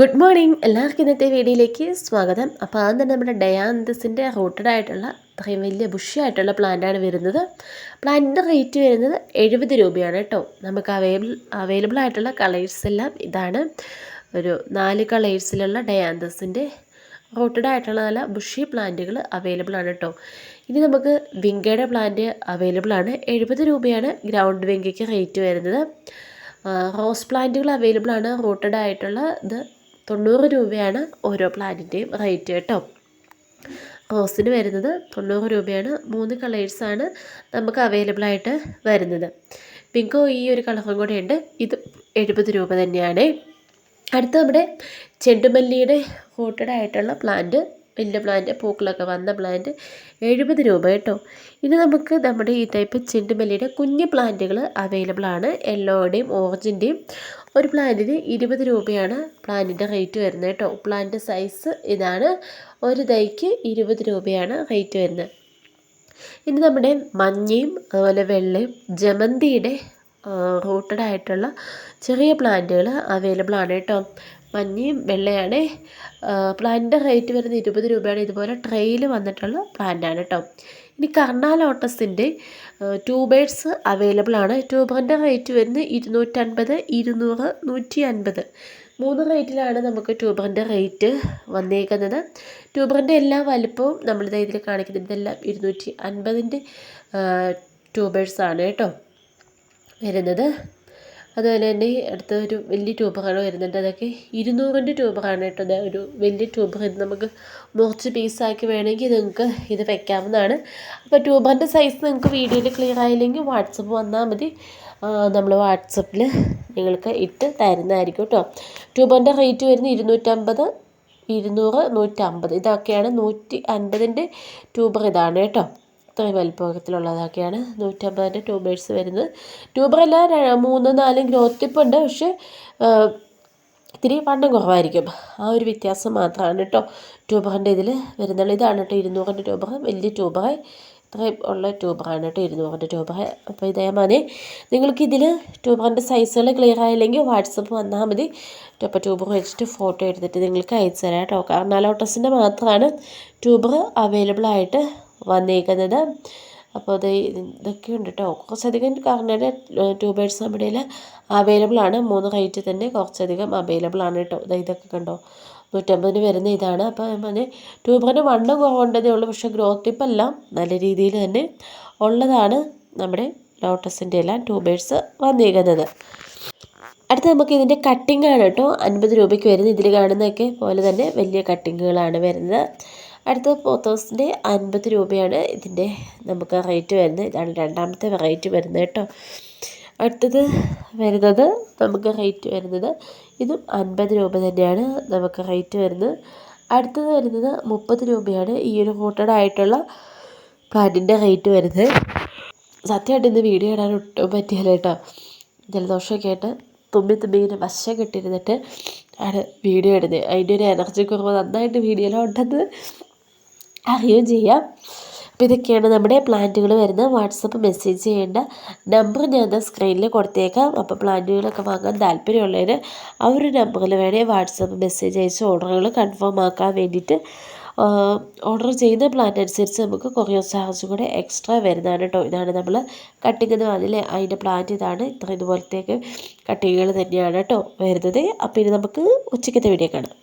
Good morning. എല്ലാവർക്കും ഇന്നത്തെ വീഡിയോയിലേക്ക് സ്വാഗതം. അപ്പോൾ ആദ്യം നമ്മുടെ ഡയാന്തസിന്റെ റൂട്ടഡ് ആയിട്ടുള്ള അത്രയും വലിയ ബുഷിയായിട്ടുള്ള പ്ലാന്റാണ് വരുന്നത്. പ്ലാന്റിന്റെ റേറ്റ് വരുന്നത് എഴുപത് രൂപയാണ് കേട്ടോ. നമുക്ക് അവൈലബിൾ അവൈലബിൾ ആയിട്ടുള്ള കളേഴ്സ് എല്ലാം ഇതാണ്. ഒരു നാല് കളേഴ്സിലുള്ള ഡയാന്തസിന്റെ റോട്ടഡ് ആയിട്ടുള്ള നല്ല ബുഷി പ്ലാന്റുകൾ അവൈലബിൾ ആണ് കേട്ടോ. ഇനി നമുക്ക് വിങ്കയുടെ പ്ലാന്റ് അവൈലബിൾ ആണ്. എഴുപത് രൂപയാണ് ഗ്രൗണ്ട് വിങ്കയ്ക്ക് റേറ്റ് വരുന്നത്. റോസ് പ്ലാന്റുകൾ അവൈലബിൾ ആണ്. റോട്ടഡ് ആയിട്ടുള്ള ഇത് തൊണ്ണൂറ് രൂപയാണ് ഓരോ പ്ലാന്റിന്റെയും റേറ്റ് കേട്ടോ. റോസിന് വരുന്നത് തൊണ്ണൂറ് രൂപയാണ്. മൂന്ന് കളേഴ്സാണ് നമുക്ക് അവൈലബിൾ ആയിട്ട് വരുന്നത്. പിങ്കോ ഈ ഒരു കളറും കൂടെ ഉണ്ട്. ഇത് എഴുപത് രൂപ തന്നെയാണ്. അടുത്ത നമ്മുടെ ചെണ്ടുമല്ലിയുടെ റൂട്ടഡ് ആയിട്ടുള്ള പ്ലാന്റ് വലിയ പ്ലാന്റ് പൂക്കളൊക്കെ വന്ന പ്ലാന്റ് എഴുപത് രൂപ കേട്ടോ. ഇനി നമുക്ക് നമ്മുടെ ഈ ടൈപ്പ് ചെണ്ടുമല്ലിയുടെ കുഞ്ഞു പ്ലാന്റുകൾ അവൈലബിൾ ആണ്. യെല്ലോയുടെയും ഓറഞ്ചിന്റെയും ഒരു പ്ലാന്റിന് ഇരുപത് രൂപയാണ് പ്ലാന്റിന്റെ റേറ്റ് വരുന്നത് കേട്ടോ. പ്ലാന്റ് സൈസ് ഇതാണ്. ഒരു തൈക്ക് ഇരുപത് രൂപയാണ് റേറ്റ് വരുന്നത്. ഇനി നമ്മുടെ മഞ്ഞയും അതുപോലെ വെള്ളയും ജമന്തിയുടെ റൂട്ടഡ് ആയിട്ടുള്ള ചെറിയ പ്ലാന്റുകൾ അവൈലബിൾ ആണ് കേട്ടോ. മഞ്ഞയും വെള്ളയാണ്. പ്ലാന്റിന്റെ റേറ്റ് വരുന്നത് ഇരുപത് രൂപയാണ്. ഇതുപോലെ ട്രെയിൽ വന്നിട്ടുള്ള പ്ലാന്റാണ് കേട്ടോ ഇനി കർണ ഓട്ടസിന്റെ ട്യൂബേഴ്സ് അവൈലബിൾ ആണ്. ട്യൂബറിന്റെ റേറ്റ് വരുന്നത് ഇരുന്നൂറ്റൻപത് ഇരുന്നൂറ് നൂറ്റി അൻപത് മൂന്ന് റേറ്റിലാണ് നമുക്ക് ട്യൂബറിന്റെ റേറ്റ് വന്നേക്കുന്നത്. ട്യൂബറിന്റെ എല്ലാ വലുപ്പവും നമ്മളിത് ഇതിൽ കാണിക്കുന്നത് ഇതെല്ലാം ഇരുന്നൂറ്റി അൻപതിന്റെ ട്യൂബേഴ്സാണ് കേട്ടോ വരുന്നത്. അതുപോലെ തന്നെ അടുത്ത ഒരു വലിയ ട്യൂബറാണ് വരുന്നുണ്ട് അതൊക്കെ ഇരുന്നൂറിന്റെ ട്യൂബറാണ് കേട്ടോ. അത് ഒരു വലിയ ട്യൂബർ ഇത് നമുക്ക് മുറിച്ച് പീസാക്കി വേണമെങ്കിൽ നിങ്ങൾക്ക് ഇത് വെക്കാവുന്നതാണ്. അപ്പോൾ ട്യൂബറിന്റെ സൈസ് നിങ്ങൾക്ക് വീഡിയോയിൽ ക്ലിയർ ആയില്ലെങ്കിൽ വാട്സപ്പ് വന്നാൽ മതി. നമ്മൾ വാട്സപ്പിൽ നിങ്ങൾക്ക് ഇട്ട് തരുന്നതായിരിക്കും കേട്ടോ. ട്യൂബറിന്റെ റേറ്റ് വരുന്നത് ഇരുന്നൂറ്റമ്പത് ഇരുന്നൂറ് നൂറ്റമ്പത്. ഇതൊക്കെയാണ് നൂറ്റി അൻപതിന്റെ ട്യൂബർ ഇതാണ് കേട്ടോ. ഇത്രയും വലിപ്പത്തിലുള്ളതൊക്കെയാണ് നൂറ്റമ്പതിന്റെ ട്യൂബേഴ്സ് വരുന്നത്. ട്യൂബറല്ല മൂന്ന് നാലും ഗ്രോത്ത് ഉണ്ട് പക്ഷേ ഇത്തിരി വണ്ണം കുറവായിരിക്കും. ആ ഒരു വ്യത്യാസം മാത്രമാണ് കേട്ടോ ട്യൂബറിന്റെ ഇതിൽ വരുന്നുള്ളൂ. ഇതാണ് കേട്ടോ ഇരുന്നൂറിന്റെ ട്യൂബർ. വലിയ ട്യൂബറായി. ഇത്രയും ഉള്ള ട്യൂബറാണ് കേട്ടോ ഇരുന്നൂറിന്റെ ട്യൂബർ. അപ്പോൾ ഇതേമാതിരി നിങ്ങൾക്ക് ഇതിൽ ട്യൂബറിന്റെ സൈസുകൾ ക്ലിയർ ആയില്ലെങ്കിൽ വാട്സപ്പ് വന്നാൽ മതി. അപ്പോൾ ട്യൂബർ വെച്ചിട്ട് ഫോട്ടോ എടുത്തിട്ട് നിങ്ങൾക്ക് അയച്ചു തരാം കേട്ടോ. കാരണം ലോട്ടസിന്റെ മാത്രമാണ് ട്യൂബർ അവൈലബിൾ ആയിട്ട് വന്നേക്കുന്നത്. അപ്പോൾ അത് ഇതൊക്കെ ഉണ്ട് കേട്ടോ കുറച്ചധികം കാർണയുടെ ട്യൂബേഴ്സ് നമ്മുടെ അവൈലബിൾ ആണ്. മൂന്ന് റേറ്റ് തന്നെ കുറച്ചധികം അവൈലബിൾ ആണ് കേട്ടോ ഇതൊക്കെ കണ്ടോ? നൂറ്റമ്പതിന് വരുന്ന ഇതാണ്. അപ്പോൾ പിന്നെ ട്യൂബറിന് വണ്ണം കുറവുണ്ടെന്നേ ഉള്ളൂ. പക്ഷേ ഗ്രോത്ത് ടിപ്പ് എല്ലാം നല്ല രീതിയിൽ തന്നെ ഉള്ളതാണ് നമ്മുടെ ലോട്ടസിന്റെ എല്ലാം ട്യൂബേഴ്സ് വന്നിരിക്കുന്നത് അടുത്ത നമുക്ക് ഇതിന്റെ കട്ടിങ്ങാണ് കേട്ടോ അൻപത് രൂപയ്ക്ക് വരുന്നത് ഇതിൽ കാണുന്നതൊക്കെ പോലെ തന്നെ വലിയ കട്ടിങ്ങുകളാണ് വരുന്നത്. അടുത്ത പോത്തോസിന്റെ അൻപത് രൂപയാണ് ഇതിന്റെ നമുക്ക് റേറ്റ് വരുന്നത്. ഇതാണ് രണ്ടാമത്തെ റേറ്റ് വരുന്നത് കേട്ടോ. അടുത്തത് വരുന്നത് നമുക്ക് റേറ്റ് വരുന്നത് ഇതും അൻപത് രൂപ തന്നെയാണ് നമുക്ക് റേറ്റ് വരുന്നത്. അടുത്തത് വരുന്നത് മുപ്പത് രൂപയാണ് ഈ ഒരു കോട്ടഡ് ആയിട്ടുള്ള പ്ലാന്റിന്റെ റേറ്റ് വരുന്നത്. സത്യമായിട്ട് ഇന്ന് വീഡിയോ ഇടാൻ ഒട്ടും പറ്റിയല്ല കേട്ടോ. ജലദോഷമൊക്കെ ആയിട്ട് തുമ്പി തുമ്പി ഇങ്ങനെ വശം കെട്ടിരുന്നിട്ട് ആണ് വീഡിയോ ഇടുന്നത്. അതിന്റെ ഒരു എനർജി കുറവ് നന്നായിട്ട് വീഡിയോയിലുണ്ടെന്ന് അറിയുകയും ചെയ്യാം. അപ്പോൾ ഇതൊക്കെയാണ് നമ്മുടെ പ്ലാന്റുകൾ വരുന്നത്. വാട്സപ്പ് മെസ്സേജ് ചെയ്യേണ്ട നമ്പർ ഞാൻ സ്ക്രീനിൽ കൊടുത്തേക്കാം. അപ്പോൾ പ്ലാന്റുകളൊക്കെ വാങ്ങാൻ താല്പര്യമുള്ളവർ ആ ഒരു നമ്പറിൽ വേണേൽ വാട്സപ്പ് മെസ്സേജ് അയച്ച് ഓർഡറുകൾ കൺഫേം ആക്കാൻ വേണ്ടിയിട്ട് ഓർഡർ ചെയ്യുന്ന പ്ലാൻ അനുസരിച്ച് നമുക്ക് കൊറിയർ ചാർജ് കൂടെ എക്സ്ട്രാ വരുന്നതാണ് കേട്ടോ ഇതാണ് നമ്മൾ കട്ടിങ് എന്ന് പറഞ്ഞില്ലേ? അതിന്റെ പ്ലാന്റ് ഇതാണ്. ഇത്ര ഇതുപോലത്തേക്ക് കട്ടിങ്ങുകൾ തന്നെയാണ് കേട്ടോ വരുന്നത്. അപ്പോൾ ഇനി നമുക്ക് ഉച്ചയ്ക്കത്തെ വീഡിയോ കാണാം.